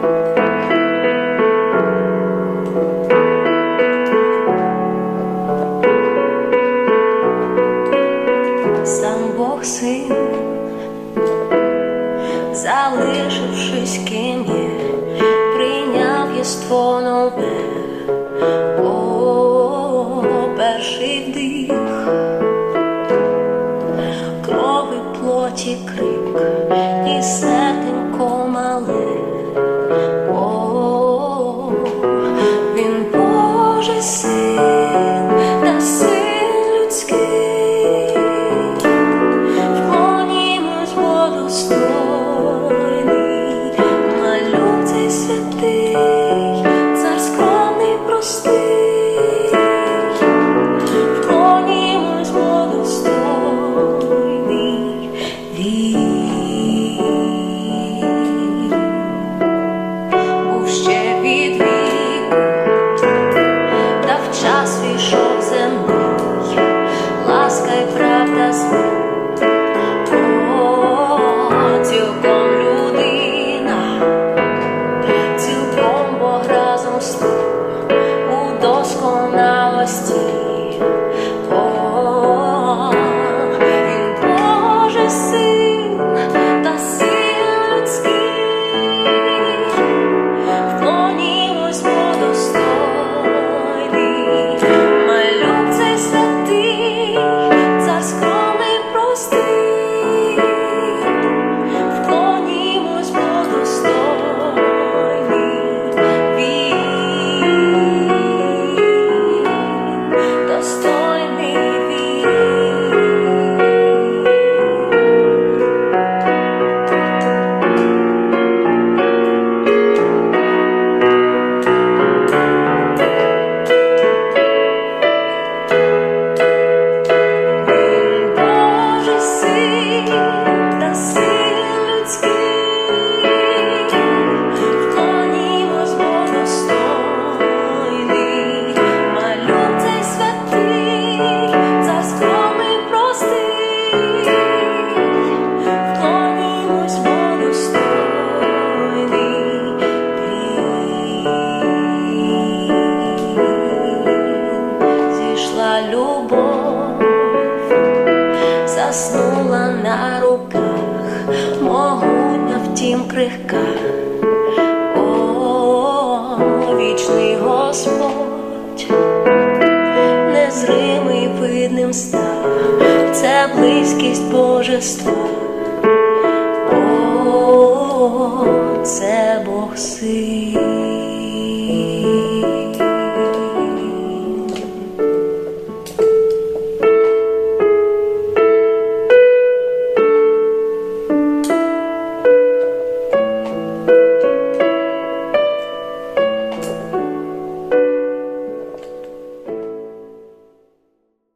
Сам Бог син, залишившись ким'є, прийняв єство нове, О, крови плоті крик і серце. believe. заснула на руках, могутня втім крихка, О, вічний Господь, незримий видним став, це близькість божества, О, -о це Бог син.